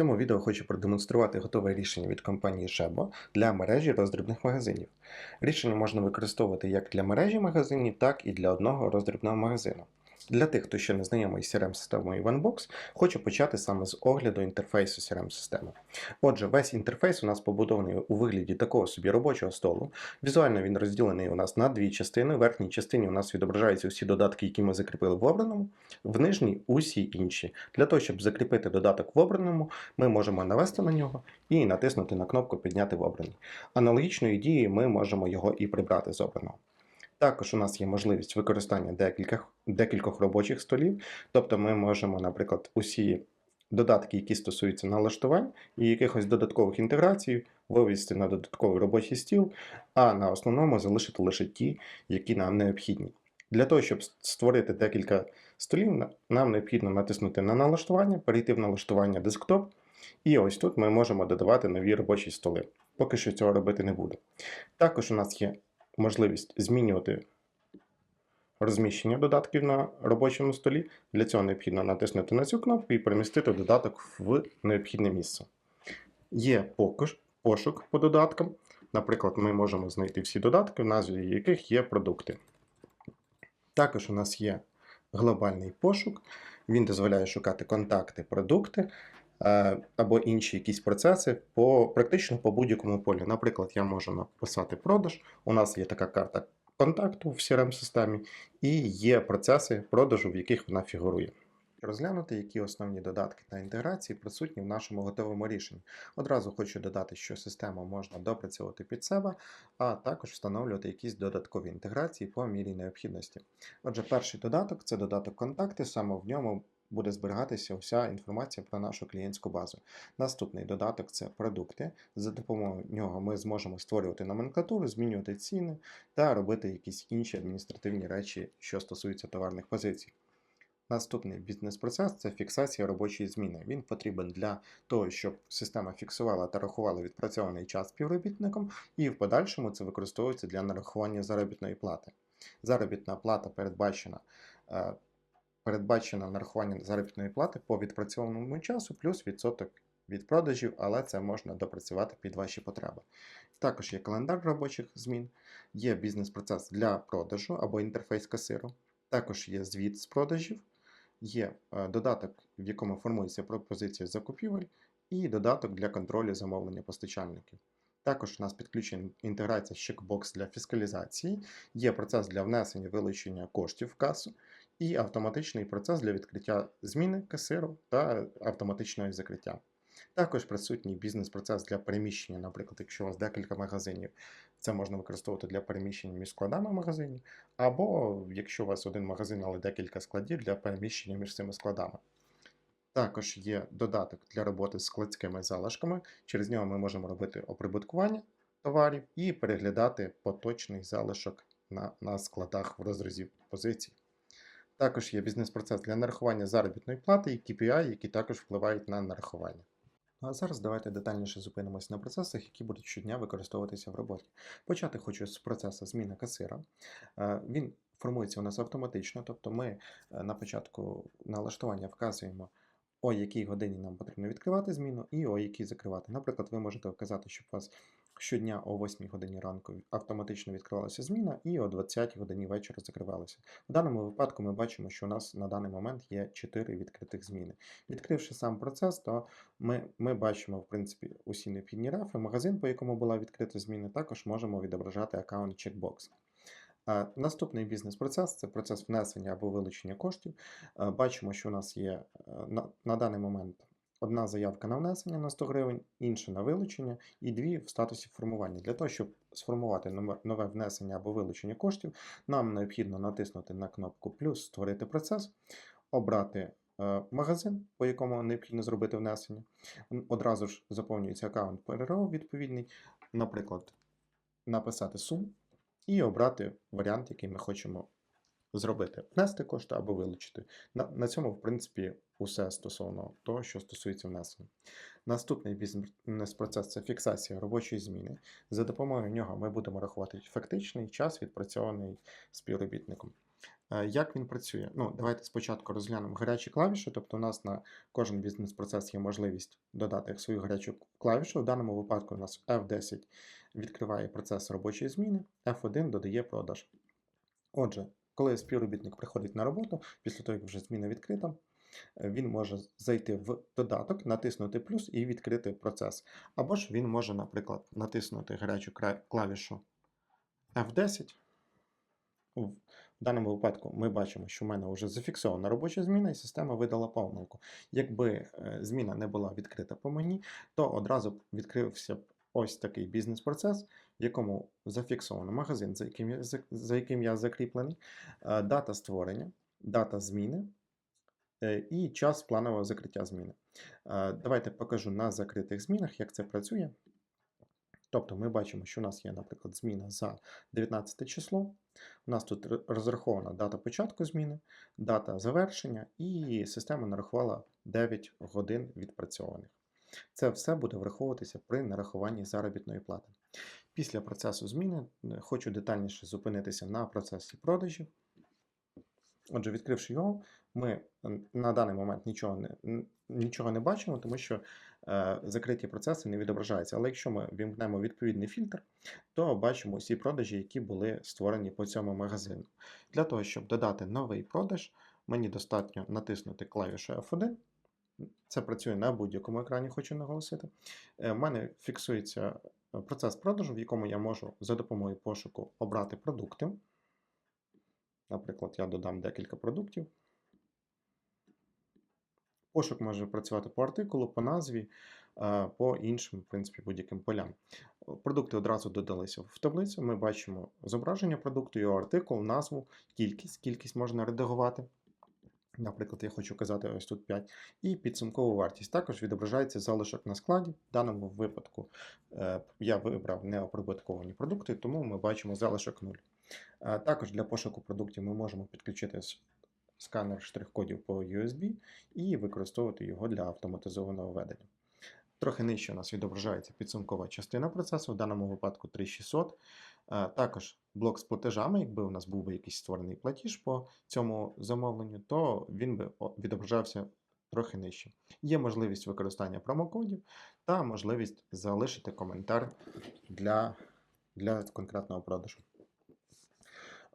цьому відео хочу продемонструвати готове рішення від компанії Shebo для мережі роздрібних магазинів. Рішення можна використовувати як для мережі магазинів, так і для одного роздрібного магазину. Для тих, хто ще не знайомий з CRM-системою OneBox, хочу почати саме з огляду інтерфейсу CRM-системи. Отже, весь інтерфейс у нас побудований у вигляді такого собі робочого столу. Візуально він розділений у нас на дві частини. В верхній частині у нас відображаються всі додатки, які ми закріпили в обраному, в нижній усі інші. Для того, щоб закріпити додаток в обраному, ми можемо навести на нього і натиснути на кнопку Підняти в обраний. Аналогічною дією ми можемо його і прибрати з обраного. Також у нас є можливість використання декількох, декількох робочих столів, тобто ми можемо, наприклад, усі додатки, які стосуються налаштувань і якихось додаткових інтеграцій, вивести на додатковий робочий стіл, а на основному залишити лише ті, які нам необхідні. Для того, щоб створити декілька столів, нам необхідно натиснути на налаштування, перейти в налаштування десктоп, і ось тут ми можемо додавати нові робочі столи. Поки що цього робити не буду. Також у нас є можливість змінювати розміщення додатків на робочому столі. Для цього необхідно натиснути на цю кнопку і перемістити додаток в необхідне місце. Є пошук по додаткам. Наприклад, ми можемо знайти всі додатки, в назві яких є продукти. Також у нас є глобальний пошук. Він дозволяє шукати контакти, продукти або інші якісь процеси по практично по будь-якому полі. Наприклад, я можу написати продаж. У нас є така карта контакту в CRM-системі, і є процеси продажу, в яких вона фігурує. Розглянути, які основні додатки та інтеграції присутні в нашому готовому рішенні. Одразу хочу додати, що систему можна допрацьовувати під себе, а також встановлювати якісь додаткові інтеграції по мірі необхідності. Отже, перший додаток це додаток контакти, саме в ньому буде зберігатися вся інформація про нашу клієнтську базу. Наступний додаток це продукти. За допомогою нього ми зможемо створювати номенклатуру, змінювати ціни та робити якісь інші адміністративні речі, що стосуються товарних позицій. Наступний бізнес-процес це фіксація робочої зміни. Він потрібен для того, щоб система фіксувала та рахувала відпрацьований час співробітником, і в подальшому це використовується для нарахування заробітної плати. Заробітна плата передбачена. Передбачено нарахування заробітної плати по відпрацьованому часу плюс відсоток від продажів, але це можна допрацювати під ваші потреби. Також є календар робочих змін, є бізнес-процес для продажу або інтерфейс касиру. Також є звіт з продажів, є е, додаток, в якому формується пропозиція закупівель, і додаток для контролю замовлення постачальників. Також у нас підключена інтеграція з чекбокс для фіскалізації, є процес для внесення вилучення коштів в касу, і автоматичний процес для відкриття зміни касиру та автоматичного закриття. Також присутній бізнес-процес для переміщення, наприклад, якщо у вас декілька магазинів, це можна використовувати для переміщення між складами магазинів, або якщо у вас один магазин, але декілька складів для переміщення між цими складами. Також є додаток для роботи з складськими залишками. Через нього ми можемо робити оприбуткування товарів і переглядати поточний залишок на, на складах в розрізі позицій. Також є бізнес-процес для нарахування заробітної плати і KPI, які також впливають на нарахування. Ну, а зараз давайте детальніше зупинимося на процесах, які будуть щодня використовуватися в роботі. Почати хочу з процесу зміни касира. Е, Він формується у нас автоматично, тобто ми е, на початку налаштування вказуємо, о якій годині нам потрібно відкривати зміну і о якій закривати. Наприклад, ви можете вказати, щоб у вас щодня о 8 годині ранку автоматично відкривалася зміна і о 20 годині вечора закривалася. В даному випадку ми бачимо, що у нас на даний момент є 4 відкритих зміни. Відкривши сам процес, то ми, ми бачимо в принципі усі необхідні рефи, магазин, по якому була відкрита зміна, також можемо відображати аккаунт чекбокс. Наступний бізнес-процес це процес внесення або вилучення коштів. Бачимо, що у нас є е, на, на даний момент одна заявка на внесення на 100 гривень, інша на вилучення і дві в статусі формування. Для того, щоб сформувати нове- внесення або вилучення коштів, нам необхідно натиснути на кнопку плюс Створити процес, обрати е, магазин, по якому необхідно зробити внесення. Одразу ж заповнюється аккаунт ПРО відповідний, наприклад, написати суму і обрати варіант, який ми хочемо зробити: внести кошти або вилучити. На, на цьому, в принципі, усе стосовно того, що стосується внесення. Наступний бізнес-процес це фіксація робочої зміни. За допомогою нього ми будемо рахувати фактичний час, відпрацьований співробітником. Е, Як він працює? Ну, давайте спочатку розглянемо гарячі клавіші. Тобто, у нас на кожен бізнес-процес є можливість додати свою гарячу клавішу. В даному випадку у нас F10 відкриває процес робочої зміни, F1 додає продаж. Отже, коли співробітник приходить на роботу, після того, як вже зміна відкрита, він може зайти в додаток, натиснути плюс і відкрити процес. Або ж він може, наприклад, натиснути гарячу клавішу F10. В даному випадку ми бачимо, що в мене вже зафіксована робоча зміна, і система видала помилку. Якби е, зміна не була відкрита по мені, то одразу відкрився б ось такий бізнес-процес, в якому зафіксовано магазин, за яким я, за- яким я закріплений, е, дата створення, дата зміни е, і час планового закриття зміни. Е, Давайте покажу на закритих змінах, як це працює. Тобто ми бачимо, що у нас є, наприклад, зміна за 19 число. У нас тут розрахована дата початку зміни, дата завершення, і система нарахувала 9 годин відпрацьованих. Це все буде враховуватися при нарахуванні заробітної плати. Після процесу зміни е, хочу детальніше зупинитися на процесі продажів. Отже, відкривши його, ми на даний момент нічого не, нічого не бачимо, тому що е, закриті процеси не відображаються. Але якщо ми вімкнемо відповідний фільтр, то бачимо всі продажі, які були створені по цьому магазину. Для того, щоб додати новий продаж, мені достатньо натиснути клавішу F1. Це працює на будь-якому екрані, хочу наголосити. У мене фіксується е, процес продажу, в якому я можу за допомогою пошуку обрати продукти. Наприклад, я додам декілька продуктів. Пошук може працювати по артикулу, по назві, е, по іншим, в принципі, будь-яким полям. Продукти одразу додалися в таблицю. Ми бачимо зображення продукту, його артикул, назву, кількість. Кількість можна редагувати. Наприклад, я хочу казати ось тут 5. І підсумкову вартість. Також відображається залишок на складі. В даному випадку е, я вибрав неоприбутковані продукти, тому ми бачимо залишок 0. Е, Також для пошуку продуктів ми можемо підключити сканер штрих-кодів по USB і використовувати його для автоматизованого ведення. Трохи нижче у нас відображається підсумкова частина процесу, в даному випадку 3600. Також блок з платежами, якби у нас був би якийсь створений платіж по цьому замовленню, то він би відображався трохи нижче. Є можливість використання промокодів та можливість залишити коментар для, для конкретного продажу.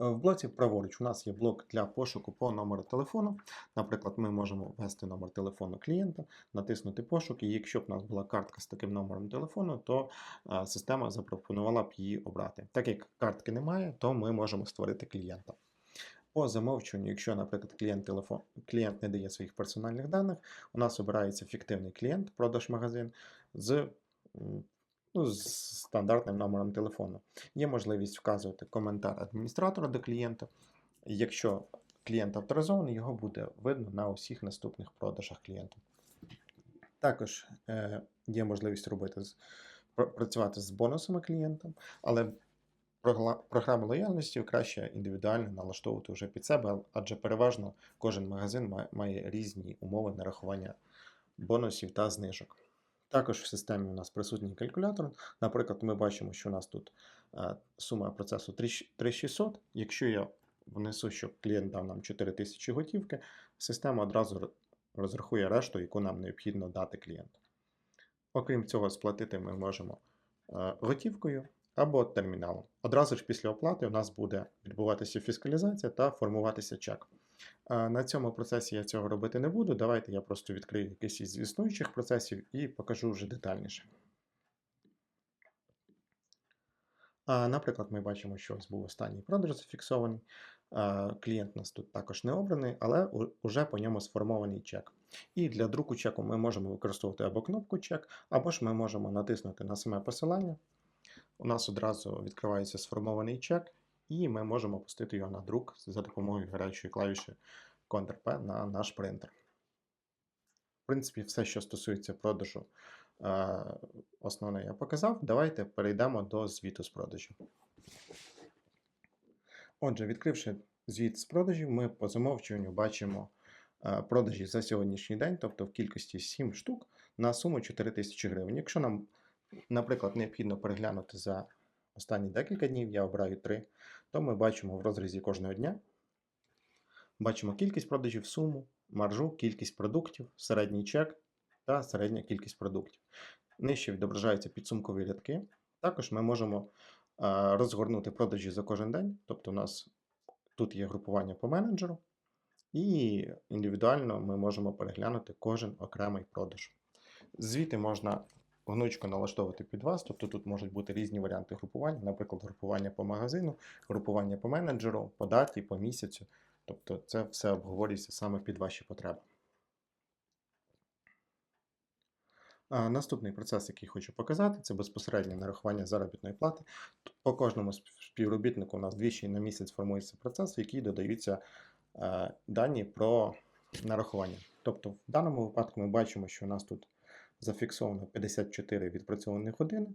Е, В блоці праворуч у нас є блок для пошуку по номеру телефону. Наприклад, ми можемо ввести номер телефону клієнта, натиснути пошук, і якщо б у нас була картка з таким номером телефону, то е, система запропонувала б її обрати. Так як картки немає, то ми можемо створити клієнта. По замовчуванню, якщо, наприклад, клієнт, телефон, клієнт не дає своїх персональних даних, у нас обирається фіктивний клієнт, продаж магазин з, ну, з стандартним номером телефону. Є можливість вказувати коментар адміністратора до клієнта. Якщо клієнт авторизований, його буде видно на усіх наступних продажах клієнта. Також е, є можливість робити працювати з бонусами клієнта, але програму лояльності краще індивідуально налаштовувати вже під себе, адже переважно кожен магазин має різні умови нарахування бонусів та знижок. Також в системі у нас присутній калькулятор. Наприклад, ми бачимо, що у нас тут е, сума процесу 3600. Якщо я внесу, що клієнт дав нам 4000 готівки, система одразу розрахує решту, яку нам необхідно дати клієнту. Окрім цього, сплатити ми можемо е, готівкою або терміналом. Одразу ж після оплати у нас буде відбуватися фіскалізація та формуватися чек. На цьому процесі я цього робити не буду. Давайте я просто відкрию якийсь із існуючих процесів і покажу вже детальніше. Наприклад, ми бачимо, що ось був останній продаж зафіксований. Клієнт нас тут також не обраний, але вже по ньому сформований чек. І для друку чеку ми можемо використовувати або кнопку чек, або ж ми можемо натиснути на саме посилання. У нас одразу відкривається сформований чек, і ми можемо пустити його на друк за допомогою гарячої клавіші Ctrl-P на наш принтер. В принципі, все, що стосується продажу, е, основне я показав. Давайте перейдемо до звіту з продажів. Отже, відкривши звіт з продажів, ми по замовчуванню бачимо е, продажі за сьогоднішній день, тобто в кількості 7 штук на суму 4000 гривень. Якщо нам, наприклад, необхідно переглянути за останні декілька днів, я обираю 3, то ми бачимо в розрізі кожного дня Бачимо кількість продажів, суму, маржу, кількість продуктів, середній чек та середня кількість продуктів. Нижче відображаються підсумкові рядки. Також ми можемо е, розгорнути продажі за кожен день. Тобто, у нас тут є групування по менеджеру, і індивідуально ми можемо переглянути кожен окремий продаж. Звіти можна гнучко налаштовувати під вас, тобто тут можуть бути різні варіанти групування, наприклад, групування по магазину, групування по менеджеру, по даті, по місяцю. Тобто це все обговорюється саме під ваші потреби. А, Наступний процес, який хочу показати, це безпосереднє нарахування заробітної плати. По кожному співробітнику у нас двічі на місяць формується процес, в який додаються е, дані про нарахування. Тобто, в даному випадку ми бачимо, що у нас тут зафіксовано 54 відпрацьовані години.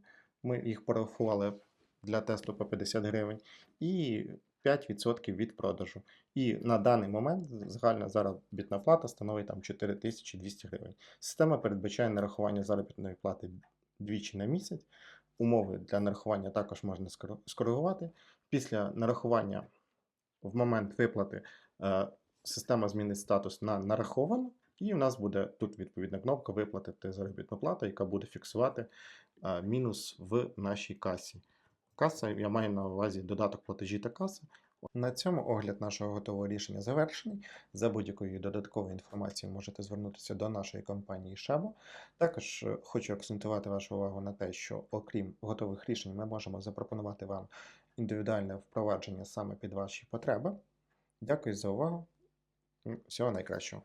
Ми їх порахували для тесту по 50 гривень, і 5% від продажу. І на даний момент загальна заробітна плата становить там 4200 гривень. Система передбачає нарахування заробітної плати двічі на місяць. Умови для нарахування також можна скоригувати. Після нарахування в момент виплати е, система змінить статус на нараховано, і в нас буде тут відповідна кнопка виплатити заробітну плату, яка буде фіксувати мінус в нашій касі. Каса, я маю на увазі додаток платежі та каса. На цьому огляд нашого готового рішення завершений. За будь-якою додатковою інформацією можете звернутися до нашої компанії Шабо. Також е, хочу акцентувати вашу увагу на те, що окрім готових рішень, ми можемо запропонувати вам індивідуальне впровадження саме під ваші потреби. Дякую за увагу. Всього найкращого.